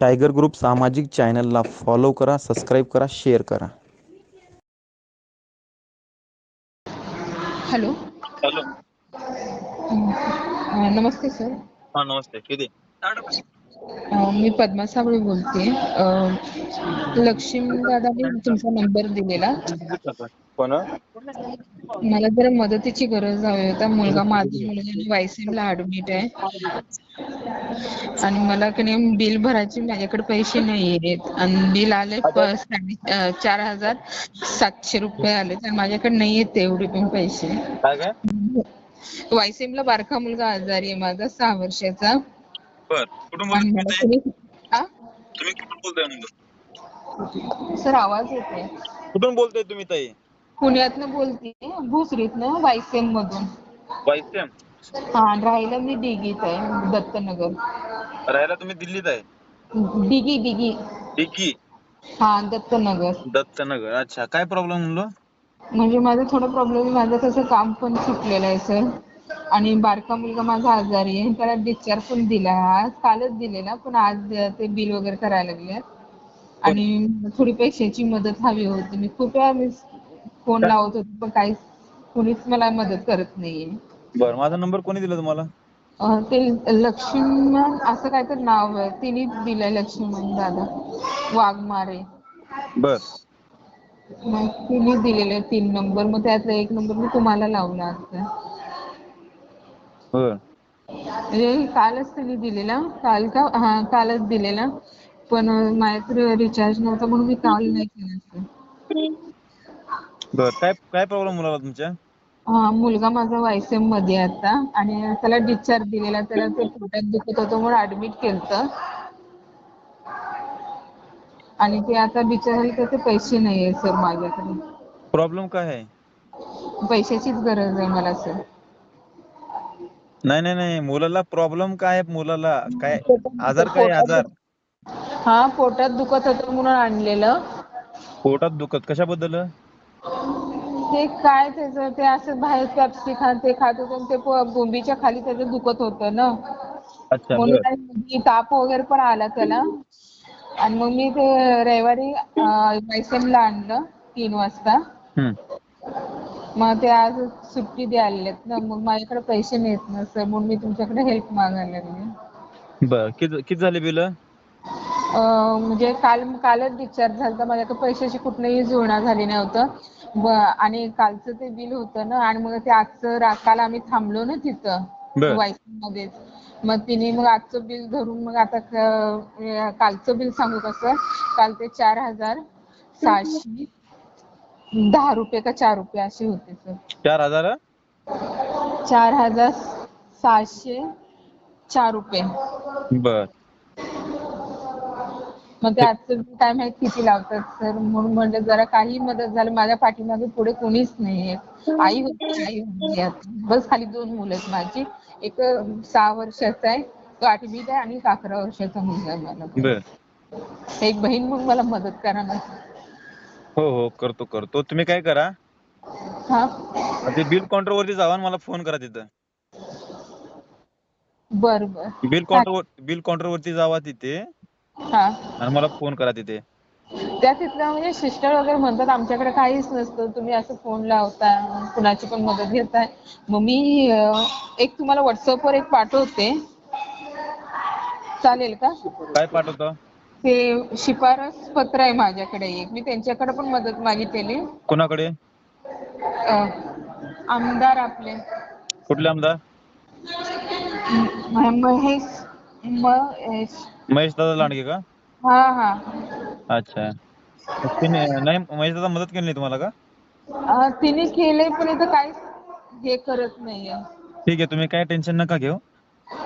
Tiger group सामाजिक चॅनलला follow करा सबस्क्राईब करा शेअर करा. हॅलो. हॅलो. नमस्ते सर. हा नमस्ते. किती? मी पद्मा साबळे बोलते लक्ष्मी दादाने तुमचा नंबर दिलेला. कोण? मला जरा मदतीची गरज हवी होता मुलगा माझा मुलगा वायसीएमला ऍडमिट आहे. आणि मला की नाही बिल भरायचे माझ्याकडे पैसे नाही आहेत आणि बिल आले चार हजार सातशे रुपये आले तर माझ्याकडे नाही आहेत तेवढे पण पैसे. वायसीएमला बारका मुलगा आजारी आहे माझा सहा वर्षाचा. सर आवाज येते कुठून बोलताय तुम्ही ताई? पुण्यातनं बोलते भोसरीतनं वायसेम मधून वायसेम? हा राहायला मी दिघीत आहे दत्तनगर. राहायला तुम्ही दिल्लीत आहे? दिघी दिघी. डिकी हा दत्तनगर. दत्तनगर अच्छा. काय प्रॉब्लेम म्हणलो? म्हणजे माझा थोडा प्रॉब्लेम माझं कसं काम पण सुटलेलं आहे सर आणि बारका मुलगा माझा आजारी आहे त्याला डिस्चार्ज पण दिला आज कालच दिलेला पण आज ते बिल वगैरे करायला लागले आणि थोडी पैशाची मदत हवी होती. मी खूप वेळा मी फोन लावत होते पण काहीच कोणीच मला मदत करत नाहीये. बर माझा नंबर कोणी दिला तुम्हाला? अं, ते लक्ष्मण असं काहीतरी नाव आहे. तिने दिलंय लक्ष्मण दादा. वाघमारे. बर. मग तिने दिलेले तीन नंबर. मग त्यातला एक नंबर मी तुम्हाला लावला आता बर. म्हणजे कालच त्यांनी दिलेला. काल का हा कालच दिलेला. पण अं, माझ्याकडे रिचार्ज नव्हता म्हणून मी काल नाही केला. बर काय काय प्रॉब्लेम मुलाला तुमच्या? हा मुलगा माझा वायसेममध्ये आता. आणि त्याला डिस्चार्ज दिलेला त्याला ते पोटात दुखत होतं म्हणून ऍडमिट केलं आणि ते आता डिस्चार्ज त्याचे पैसे नाही आहे सर माझ्याकडे. प्रॉब्लेम काय आहे? पैशाचीच गरज आहे मला सर नाही नाही नाही. मुलाला प्रॉब्लेम काय आहे? मुलाला काय? आजार काय आहे, आजार? हा पोटात दुखत होतं म्हणून आणलेलं. पोटात दुखत. कशाबद्दल? ते काय त्याचं ते असं बाहेर पेप्सी खात ते खात होतं ते प- बोंबीच्या खाली त्याचं दुखत होतं ना. अच्छा म्हणून बर. ताप वगैरे पण आला त्याला. आणि मग मी ते रविवारी ला आणलं तीन वाजता. मग ते आज सुट्टी द्यायला ना मग माझ्याकडे पैसे नाहीत ना सर म्हणून मी तुमच्याकडे हेल्प मागायला लागले. बर किती किती झाले बिल? अं, म्हणजे काल कालच डिस्चार्ज झालं तर माझ्याकडे पैशाची कुठलीही जुळणा झाली नव्हतं. आणि कालचं ते बिल होतं ना आणि मग ते आजचं रा- काल आम्ही थांबलो ना तिथं बर. मध्ये मग तिने मग आजचं बिल धरून मग आता क- कालचं बिल सांगू कसं? काल ते चार हजार सहाशे दहा रुपये का चार रुपये असे होते सर. चार हजार? चार हजार सहाशे चार रुपये. बर. मग ते आजचं काय माहीत किती लावतात सर? म्हणून म्हणलं जरा काही मदत झाली. माझ्या पाठीमागे पुढे कोणीच नाहीये. आई होती आई होती. आता. बस खाली दोन मुलं आहेत माझी. एक अं, सहा वर्षाचा आहे तो आठवीत आहे आणि एक अकरा वर्षाचा मुलगा आहे मला बर. एक बहीण म्हणून मला मदत करा ना. हो हो. करतो करतो. तुम्ही काय करा? हा? ते बिल काउंटर वरती जावा आणि मला फोन करा तिथं. बर बर. बिल काउंटर बिल काउंटर वरती जावा तिथे. हा. आणि मला फोन करा तिथे. त्या तिथल्या म्हणजे सिस्टर वगैरे म्हणतात आमच्याकडे काहीच नसतं तुम्ही असं फोन लावता कुणाची पण मदत घेताय. मग मी अं, एक तुम्हाला व्हॉट्सअपवर एक पाठवते. चालेल का? काय पाठवतो? ते शिफारस पत्र आहे माझ्याकडे एक. मी त्यांच्याकडे पण मदत मागितलेली. कोणाकडे? अं, आमदार आपले. कुठले आमदार? म- महेश महेश महेश दादा लांडगे का? हा हा. अच्छा. तिने नाही महेश दादा मदत केली नाही तुम्हाला का? अं, तिने केलंय पण इथं काहीच हे करत नाहीये. ठीक आहे तुम्ही काय टेन्शन नका घेऊ.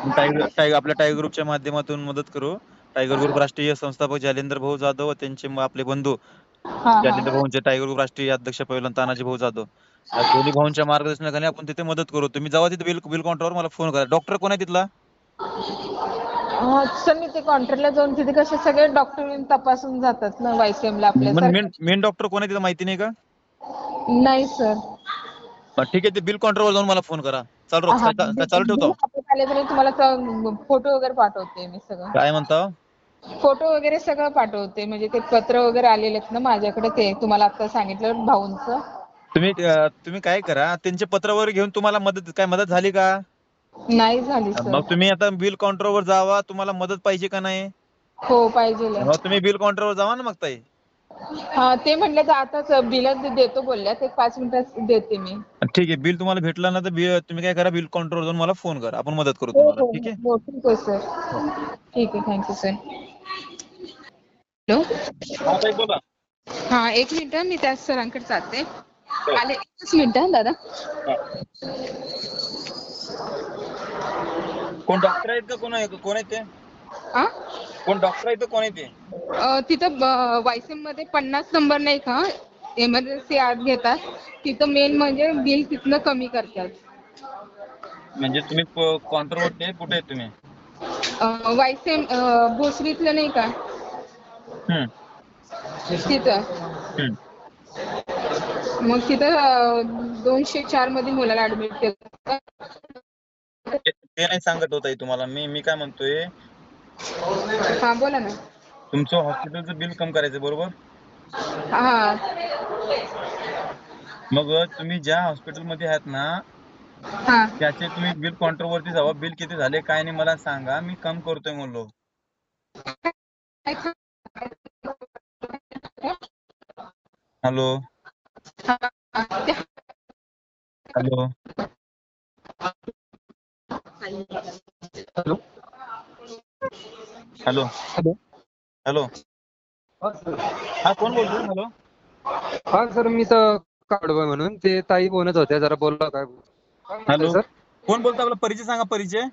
टायगर टायगर आपल्या टायगर ग्रुपच्या माध्यमातून मदत करू. टायगर ग्रुप राष्ट्रीय संस्थापक जालेंद्र भाऊ जाधव व त्यांचे म- आपले बंधू हा जालेंद्र हा भाऊंचे टायगर ग्रुप राष्ट्रीय अध्यक्ष पहिलवान तानाजी भाऊ जाधव. या दोन्ही भाऊंच्या मार्गदर्शनाखाली आपण तिथे मदत करू. तुम्ही जावा तिथे बिल बिल काउंटरवर मला फोन करा. डॉक्टर कोण आहे तिथला? सर मी ते कॉन्ट्रॅक्टला जाऊन तिथे कसे सगळे डॉक्टर येऊन तपासून जातात ना वायसीएम ला आपल्या मेन मेन डॉक्टर कोण आहे तिथं माहिती नाही का? नाही सर हा, ठीक आहे ते बिल काउंटरवर जाऊन मला फोन करा. चालू राहू. हा, चालू ठेवतो? हातात आले तरी तुम्हाला फोटो वगैरे पाठवते मी सगळं. काय म्हणता? फोटो वगैरे सगळं पाठवते. म्हणजे ते पत्र वगैरे आलेले आहेत ना माझ्याकडे ते तुम्हाला आता सांगितलं भाऊंचं. तुम्ही अं, तुम्ही काय करा त्यांचे पत्र वगैरे घेऊन तुम्हाला मदत काय मदत झाली का? नाही झाली सर मग तुम्ही आता बिल काउंटरवर जावा तुम्हाला मदत पाहिजे का नाही? हो पाहिजे मग तुम्ही बिल काउंटरवर जावा ना मग ताई. हा ते म्हणले तर आताच बिल देतो बोलल्यात एक पाच मिनिटात देते मी. ठीक आहे बिल तुम्हाला भेटलं ना तर बिल तुम्ही काय करा बिल काउंटरवर जाऊन मला फोन करा आपण मदत करू हो तुम्हाला हो ठीक आहे? हो ठीक आहे सर ठीक आहे थँक्यू सर हॅलो हा हा एक मिनिट मी त्या सरांकडे जाते. आले एकच मिनिट हा. दादा कोण डॉक्टर आहेत का? कोण आहे? कोण आहेत ते? कोण डॉक्टर आहेत का? कोण आहे ते? अं, तिथं वायसीएममध्ये पन्नास नंबर नाही का? इमर्जन्सी आत घेतात. तिथं मेन म्हणजे बिल तिथनं कमी करतात. म्हणजे तुम्ही काउंटरवर ते कुठे आहेत तुम्ही? वायसीएम भोसरीतलं नाही का? हम्म, तिथं. हम्म. मग तिथं अं, दोनशे चारमध्ये मुलाला ऍडमिट केलं. ते नाही सांगत होत तुम्हाला. मी मी काय म्हणतोय? हा बोला ना. तुमचं हॉस्पिटलचं बिल कम करायचं बरोबर? हा. मग तुम्ही ज्या हॉस्पिटलमध्ये आहात ना हा. त्याचे तुम्ही बिल काउंटर वरती जावा. बिल किती झाले काय नाही मला सांगा. मी कम करतोय म्हणलो. Hello. Hello. Hello. Hello. Hello. Hello. हा सर. हा कोण बोलतोय? हॅलो. हा सर मी तर काढबोय म्हणून. ते ताई बोलत होत्या जरा बोलला काय हॅलो. सर? कोण बोलतो आपला? परिचय सांगा परिचय.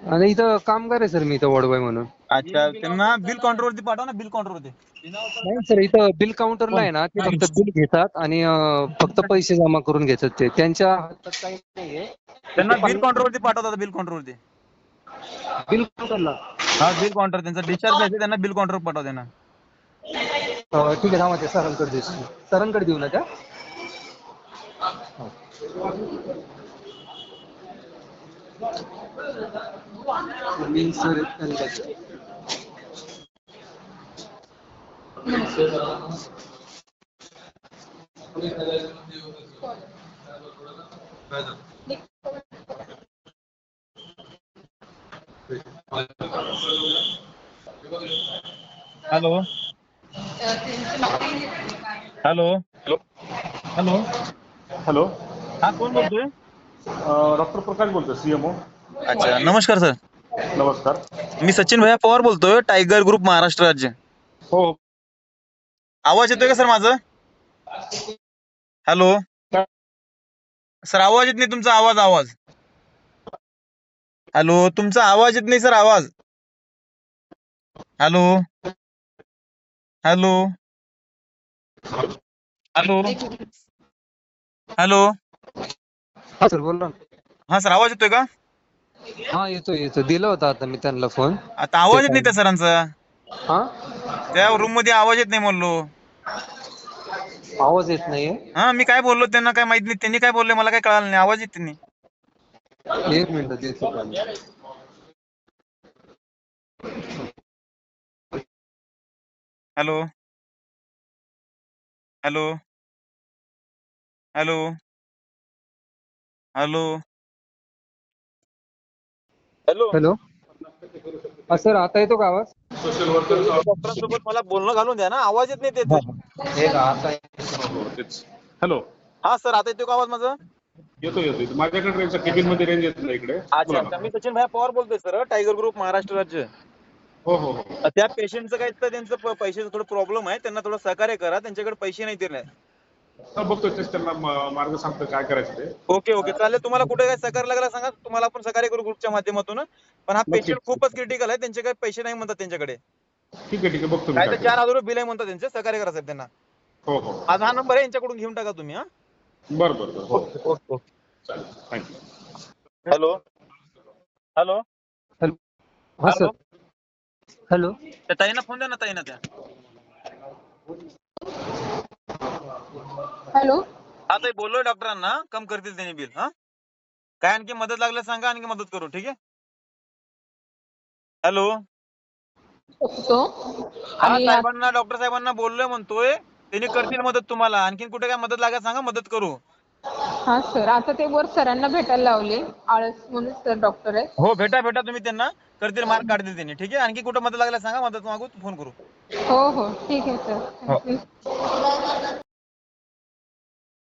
आणि इथं कामगार आहे सर मी इथं वडबाय म्हणून. अच्छा त्यांना बिल काउंटर वरती पाठवा ना बिल काउंटर वरती. नाही सर इथं बिल काउंटरला आहे ना ते फक्त बिल घेतात आणि अं, फक्त पैसे जमा करून घेतात ते. त्यांच्या हातात काही नाहीये त्यांना बिल काउंटर वरती पाठवतात बिल काउंटर वरती. बिल काउंटरला हा बिल काउंटर त्यांचा डिस्चार्ज घ्यायचा त्यांना बिल काउंटर पाठवा त्यांना. अं, ठीक आहे थांबा ते सरांकडे देऊ. सरांकडे देऊ ना त्या? Sir. Hello. Hello. Hello. Hello. हा कोण बोलतोय? डॉक्टर प्रकाश बोलतोय सीएमओ अच्छा नमस्कार सर. नमस्कार. मी सचिन भैया पवार बोलतोय टायगर ग्रुप महाराष्ट्र राज्य. हो. आवाज येतोय का सर माझं? हॅलो. सर आवाज येत नाही तुमचा आवाज आवाज. हॅलो तुमचा आवाज येत नाही सर आवाज. हॅलो. हॅलो. हॅलो. हॅलो. हा सर बोला ना. हा सर आवाज येतोय का? हा येतो येतो दिला होता आता मी त्यांना फोन. आता आवाज येत नाही त्या सरांचा. हा? त्या रूममध्ये आवाज येत नाही म्हणलो. आवाज येत नाहीये? हा मी काय बोललो त्यांना काय माहीत नाही. त्यांनी काय बोलले मला काय कळालं नाही. आवाज येत नाही. एक मिनिट देतो. Hello. Hello. Hello. Hello. Hello. Hello. हा सर आता येतो का आवाज? डॉक्टरांसोबत मला बोलणं घालून द्या ना आवाज येत नाही त्याचे हे का आता तेच. हॅलो. हा सर आता येतो का आवाज माझा? येतो येतो माझ्याकडे रेंज केबिनमध्ये रेंज येत नाही इकडे. अच्छा बोला अच्छा ना. मी सचिन भाई पवार बोलतोय सर टायगर ग्रुप महाराष्ट्र राज्य. हो हो हो. त्या पेशंटचं काय तर त्यांचं प- पैशाचं थोडं प्रॉब्लेम आहे. त्यांना थोडं सहकार्य करा. त्यांच्याकडे पैसे नाही दिले तेच त्यांना म- मार्ग सांगतोय काय करायचं ते. Okay okay. चालेल तुम्हाला कुठे काय सहकार्य लागला सांगा. तुम्हाला आपण सहकार्य करू ग्रुपच्या माध्यमातून. पण हा. पेशंट खूपच क्रिटिकल आहे. त्यांचे काही पैसे नाही म्हणतात त्यांच्याकडे. ठीक आहे ठीक आहे. बघतो मी काय काय तर चार. हजार रुपये बिल आहे म्हणतात त्यांचे. सहकार्य करा साहेब त्यांना. हो हो. माझा हा नंबर आहे यांच्याकडून घेऊन टाका तुम्ही हा. बरं बरं बरं. हो. ओके ओके चालेल. Thank you hello. Hello. Hello. हा सर. हॅलो. त्या ताईंना फोन द्या ना ताईंना त्या हॅलो. हा ताई बोललोय डॉक्टरांना. कम करतील त्यांनी बिल हा? काय आणखी मदत लागल्यास सांगा आणखी मदत करू ठीक आहे? हॅलो. हा आणि साहेबांना डॉक्टर साहेबांना बोललोय म्हणतोय त्यांनी करतील मदत तुम्हाला. आणखीन कुठे काय मदत लागत सांगा मदत करू. हा सर. आता ते वर सरांना भेटायला लावले आळस म्हणून सर डॉक्टर आहे हो भेटा भेटा तुम्ही त्यांना. करतील मार्क काढतील त्यांनी ठीक आहे? आणखी कुठं मदत लागल्यास सांगा मदत मागू फोन करू. हो हो. ठीक आहे सर. हो. थँक्यू.